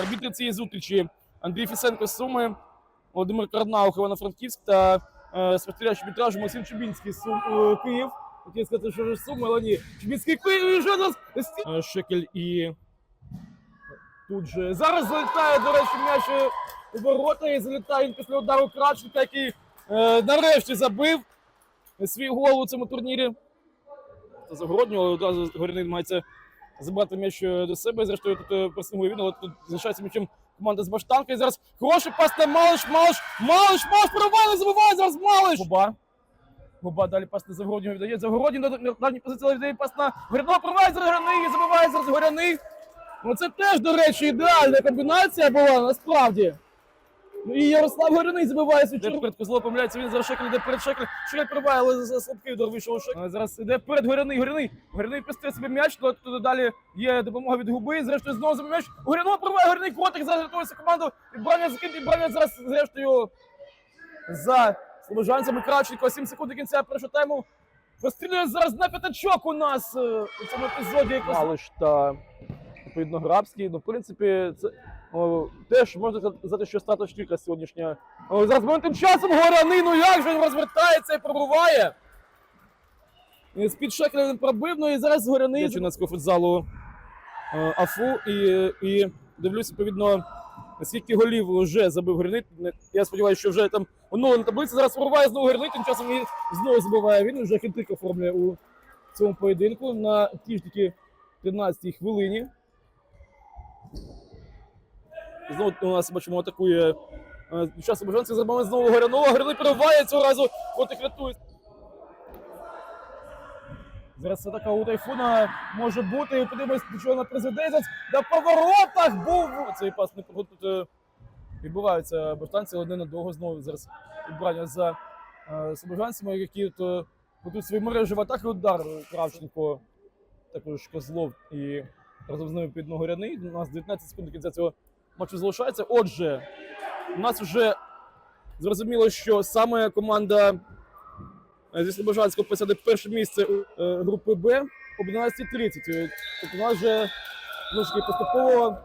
Арбітри цієї зустрічі Андрій Фісенко з Суми, Володимир Карнаух, Івано-Франківськ та е, спостерігач арбітражу Максим Чубінський Сум, е, Київ. Хотів сказати, що ж Суми, але ні. Чубінський Київ вже нас е, Шекель і тут же. Зараз залітає, до речі, м'яч у ворота і залітає він після удару Кравченка, який е, нарешті забив свій гол у цьому турнірі. Це Загороднього, але одразу Горяний намагається забрати м'яч е, до себе. Зрештою, тут просимо пресингує він, але тут залишається м'ячем команда з Баштанка. І зараз хороший пас на Малиш, Малиш, Малиш, Малиш, провали, забиває зараз Малиш! Губа. Губа далі пас на Загороднього віддає. Загородній на дальній позиції віддає пас на Горяного, проває зараз Горяний, забиває зараз Горяний. Ну це теж, до речі, ідеальна комбінація була, насправді. Ну і Ярослав Горяний забиває свій чергу. Перед Козло помиляється, він зараз Шекель йде перед Шекель. Шекель пробиває, але за слабкий удар вийшов у Шекель. Зараз іде перед Горяний, Горяний. Горяний пестить собі м'яч, але тут далі є допомога від губи. Зрештою знову забив м'яч. Горяного пробиває, Горяний кротик, зараз рятується команду. Відбрання закинь, відбрання зараз, зрештою, за слобожанцями Кравченко. 7 секунд до кінця першого тайму. Пострілює зараз на п'ятачок у нас е, у цьому епізоді. Малиш та відповідно Грабський. Ну, в принципі, це теж можна сказати, що стата штілька сьогоднішня. Зараз момент тим часом Гораний, ну як же він розвертається і пробуває. З-під шекеля він пробив, ну і зараз Горяний з юнацького футзалу е, АФУ. І, і дивлюсь, відповідно, скільки голів вже забив Горяний. Я сподіваюся, що вже там оновлена таблиця. Зараз пробуває знову Горяний, тим часом і знову забиває він. Вже хінтик оформлює у цьому поєдинку на тій ж таки 13-й хвилині. Знову у нас бачимо атакує е, час обожанців за момент знову Горяного. Горяний перериває цього разу. Котик рятує. Зараз атака у тайфуна може бути. Подивимось, до чого вона призведе. Зараз На поворотах був. Цей пас не тут е, відбуваються баштанці, але не надовго знову зараз відбрання за е, слобожанцями, які то будуть свої мережі в атаки удар Кравченко, також Козлов і разом з ними під Горяний. У нас 19 секунд до кінця цього матчу залишається. Отже, у нас вже зрозуміло, що саме команда е, зі Слобожанського посяде перше місце е, групи Б об 11.30. Тобто у нас вже поступово